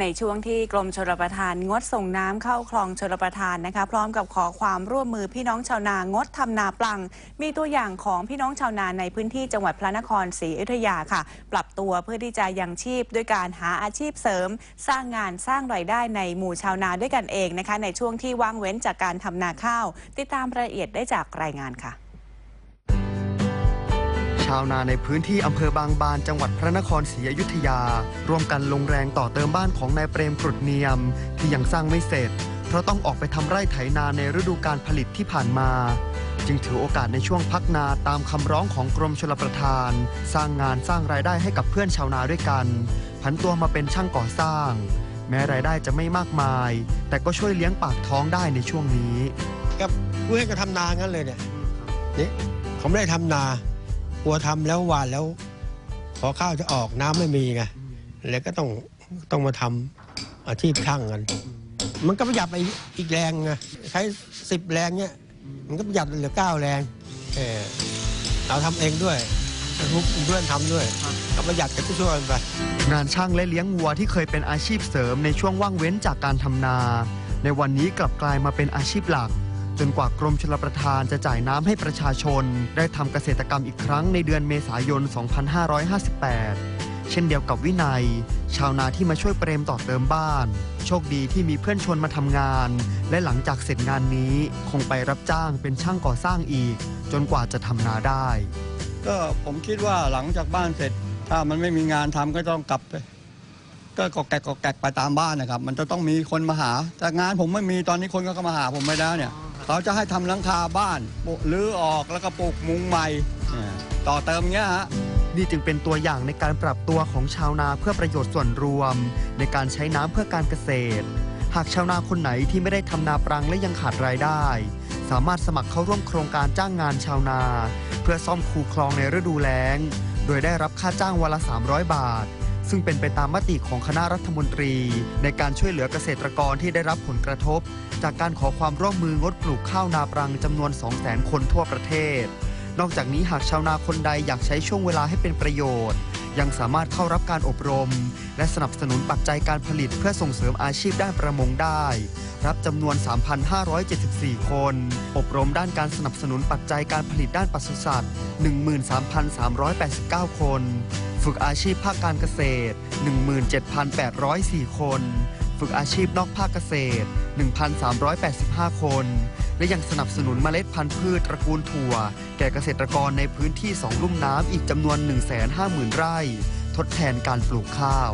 ในช่วงที่กรมชลประทานงดส่งน้ำเข้าคลองชลประทานนะคะ พร้อมกับขอความร่วมมือพี่น้องชาวนางดทำนาปลัง มีตัวอย่างของพี่น้องชาวนาในพื้นที่จังหวัดพระนครศรีอยุธยาค่ะ ปรับตัวเพื่อที่จะยังชีพด้วยการหาอาชีพเสริม สร้างงานสร้างรายได้ในหมู่ชาวนาด้วยกันเองนะคะ ในช่วงที่ว่างเว้นจากการทำนาข้าว ติดตามรายละเอียดได้จากรายงานค่ะ ชาวนาในพื้นที่อำเภอบางบานจังหวัดพระนครศรีอยุธยา ร่วมกันลงแรงต่อเติมบ้านของนายเปรมกรุดเนียม ที่ยังสร้างไม่เสร็จ เพราะต้องออกไปทำไร่ไถนาในฤดูการผลิตที่ผ่านมา จึงถือโอกาสในช่วงพักนาตามคำร้องของกรมชลประทาน สร้างงานสร้างรายได้ให้กับเพื่อนชาวนาด้วยกันผันตัวมาเป็นช่างก่อสร้าง แม้รายได้จะไม่มากมาย แต่ก็ช่วยเลี้ยงปากท้องได้ในช่วงนี้กับกูให้ก็ทำนางั้นเลยเนี่ยนี่เขาไม่ได้ทำนา กลัวทำแล้วหวานแล้ว ขอข้าวจะออกน้ำไม่มีไงแล้วก็ต้องต้องมาทำอาชีพช่างกัน มันก็ประหยัดไปอีกแรงไงใช้สิบแรงเนี่ยมันก็ประหยัดเหลือเก้าแรงเออเราทำเองด้วยทุกเพื่อนทำด้วยก็ประหยัดกันช่วยกันไปงานช่างและเลี้ยงวัวที่เคยเป็นอาชีพเสริมในช่วงว่างเว้นจากการทำนา ในวันนี้กลับกลายมาเป็นอาชีพหลัก จนกว่ากรมชลประทานจะจ่ายน้ำให้ประชาชน ได้ทำเกษตรกรรมอีกครั้งในเดือนเมษายน 2558 เช่นเดียวกับวินัย ชาวนาที่มาช่วยเปรมต่อเติมบ้าน โชคดีที่มีเพื่อนชวนมาทำงาน และหลังจากเสร็จงานนี้คงไปรับจ้างเป็นช่างก่อสร้างอีก จนกว่าจะทำนาได้ ก็ผมคิดว่าหลังจากบ้านเสร็จ ถ้ามันไม่มีงานทำก็ต้องกลับไปก็กอกแกกกอกแกกไปตามบ้านนะครับ มันจะต้องมีคนมาหา แต่งานผมไม่มีตอนนี้คนก็มาหาผมไม่ได้เนี่ย เขาจะให้ทำหลังคาบ้านปุรื้อออกแล้วก็ปลูกมุงใหม่ต่อเติมเงี้ยฮะนี่จึงเป็นตัวอย่างในการปรับตัวของชาวนาเพื่อประโยชน์ส่วนรวม ในการใช้น้ำเพื่อการเกษตร หากชาวนาคนไหนที่ไม่ได้ทำนาปรังและยังขาดรายได้ สามารถสมัครเข้าร่วมโครงการจ้างงานชาวนา เพื่อซ่อมคูคลองในฤดูแล้ง โดยได้รับค่าจ้างวันละ 300 บาท ซึ่งเป็นไปตามมติของคณะรัฐมนตรี ในการช่วยเหลือเกษตรกรที่ได้รับผลกระทบ จากการขอความร่วมมืองดปลูกข้าวนาปรังจำนวน 200,000 คนทั่วประเทศ นอกจากนี้หากชาวนาคนใดอยากใช้ช่วงเวลาให้เป็นประโยชน์ ยังสามารถเข้ารับการอบรม และสนับสนุนปัจจัยการผลิตเพื่อส่งเสริมอาชีพด้านประมงได้ รับจำนวน 3,574 คน อบรมด้านการสนับสนุนปัจจัยการผลิตด้านปศุสัตว์ 13,389 คน ฝึกอาชีพภาคการเกษตร 17,804 คน ฝึกอาชีพนอกภาคเกษตร 1,385 คน และยังสนับสนุนเมล็ดพันธุ์พืชตระกูลถั่ว แก่เกษตรกรในพื้นที่สองลุ่มน้ำอีกจำนวน 150,000 ไร่ ทดแทนการปลูกข้าว